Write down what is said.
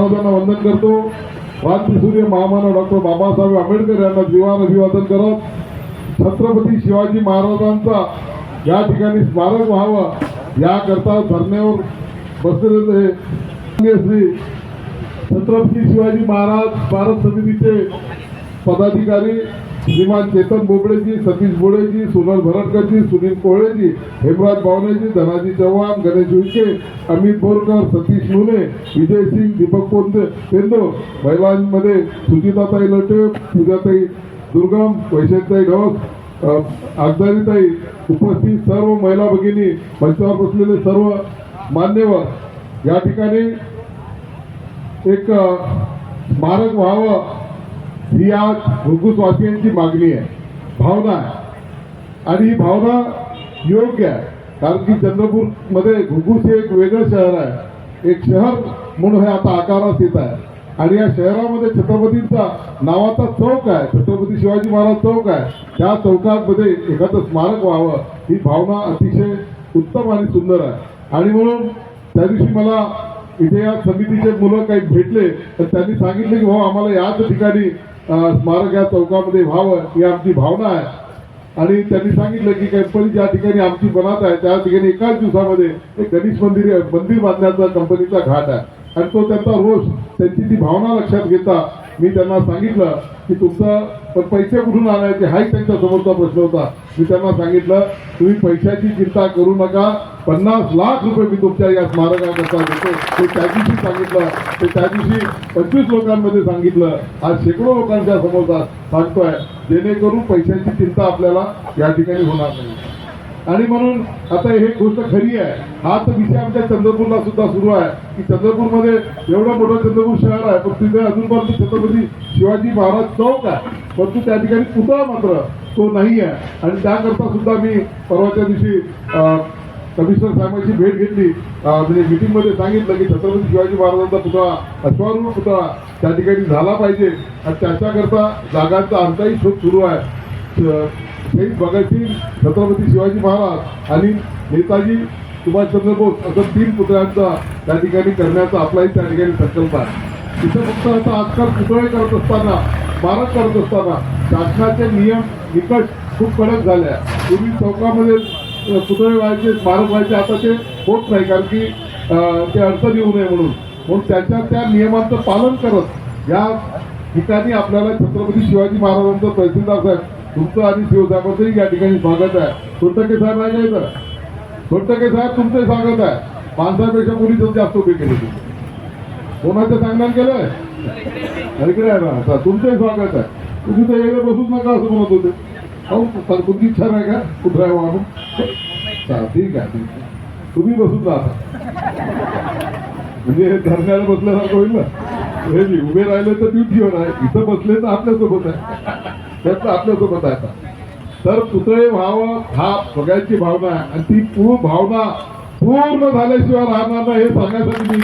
महाराजांना वंदन करतो. क्रांतीसूर्य महामानव डॉक्टर बाबासाहेब आंबेडकर यांना जीवान अभिवादन करत छत्रपती शिवाजी महाराजांचा या ठिकाणी स्मारक व्हावं याकरता धरण्यावर बसलेले श्री छत्रपती शिवाजी महाराज भारत समितीचे पदाधिकारी श्रीमान चेतन बोबडेजी सतीश बोडेजी सोनल भरटकरजी सुनील कोहळेजी हेमराज बावनेजी धनाजी चव्हाण गणेश उईके अमित बोरकर सतीश मुने विजय सिंग दीपक पोंदे पेंदो महिलांमध्ये सुजिताताई लटे पूजाताई दुर्गम वैशाखताई ढोस आगदारीताई उपस्थित सर्व महिला भगिनी मंचावर बसलेले सर्व मान्यवर. या ठिकाणी एक स्मारक व्हावं ही आज घुगुसवासियांची मागणी आहे. भावना आहे. आणि ही भावना योग्य आहे. कारण की चंद्रपूरमध्ये घुगुस हे एक वेगळं शहर आहे. एक शहर म्हणून हे आता आकारास येत आहे. आणि या शहरामध्ये छत्रपतींचा नावाचा चौक आहे. छत्रपती शिवाजी महाराज चौक आहे. त्या चौकामध्ये एखादं स्मारक व्हावं ही भावना अतिशय उत्तम आणि सुंदर आहे. आणि म्हणून त्या दिवशी मला इथे या समितीचे मुलं काही भेटले तर त्यांनी सांगितले की भाऊ आम्हाला याच ठिकाणी स्मारक या चौकामध्ये व्हावं ही आमची भावना आहे. आणि त्यांनी सांगितलं की कंपनी ज्या ठिकाणी आमची बनत आहे त्या ठिकाणी एकाच दिवसामध्ये एक गणेश मंदिर मंदिर बांधण्याचा कंपनीचा घाट आहे. आणि तो त्यांचा रोष त्यांची ती भावना लक्षात घेता मी त्यांना सांगितलं की तुमचं पण पैसे कुठून आणायचे? हाही त्यांच्या समोरचा प्रश्न होता. मी त्यांना सांगितलं तुम्ही पैशाची चिंता करू नका. पन्नास लाख रुपये मी तुमच्या या स्मारकाकरता देतो. ते त्या दिवशी सांगितलं. ते त्या दिवशी पंचवीस लोकांमध्ये सांगितलं. आज शेकडो लोकांच्या समोरचा सांगतोय जेणेकरून पैशाची चिंता आपल्याला या ठिकाणी होणार नाही. आणि म्हणून आता हे गोष्ट खरी आहे. हाच विषय आमच्या चंद्रपूरला सुद्धा सुरू आहे. की चंद्रपूरमध्ये एवढं मोठं चंद्रपूर शहर आहे पण तिथे अजूनपर्यंत छत्रपती शिवाजी महाराज चौक आहे. परंतु त्या ठिकाणी पुतळा मात्र तो नाही आहे. आणि त्याकरता सुद्धा मी परवाच्या दिवशी कमिशनर साहेबांची भेट घेतली. म्हणजे मीटिंगमध्ये सांगितलं की छत्रपती शिवाजी महाराजांचा पुतळा अश्वारूढ पुतळा त्या ठिकाणी झाला पाहिजे. आणि त्याच्याकरता जागांचा आमचाही शोध सुरू आहे. शहीद भगतसिंग छत्रपती शिवाजी महाराज आणि नेताजी सुभाषचंद्र बोस असं तीन पुतळ्यांचा त्या ठिकाणी करण्याचा आपलाही त्या ठिकाणी संकल्प आहे. तिथं फक्त आता आजकाल पुतळे करत असताना स्मारक करत असताना शासनाचे नियम निकट खूप कडक झाले पूर्वी चौकामध्ये पुतळे व्हायचे स्मारक व्हायचे आता ते होत नाही कारण की ते अडचण येऊ नये म्हणून. म्हणून त्याच्या त्या नियमांचं पालन करत या ठिकाणी आपल्याला छत्रपती शिवाजी महाराजांचं तहसीलदार साहेब तुमचं आम्ही शिवसाहेबांचंही या ठिकाणी स्वागत आहे. सोनटके साहेब आहे नाही तर सोनटके साहेब तुमचंही स्वागत आहे. माणसापेक्षा मुलीच जास्त उभे केले तुम्ही. कोणाचं सांगणार केलंय? इकडे आहे ना? तुमचंही स्वागत आहे. तुम्ही तर यायला बसूच नका असं म्हणत होते. हो तुमची इच्छा नाही का? कुठं आहे म्हणून चालेल, ठीक आहे ठीक आहे. तुम्ही बसून राहता म्हणजे हे धरण्याला बसल्यासारखं होईल ना? हे उभे राहिले तर ड्युटीवर आहे. इथं बसले तर आपल्यासोबत आहे. त्यात आपल्यासोबत आहे आता तर पुतळे व्हावं हा सगळ्यांची भावना आहे. आणि ती पूर्ण भावना पूर्ण झाल्याशिवाय राहणार नाही हे सांगण्यासाठी मी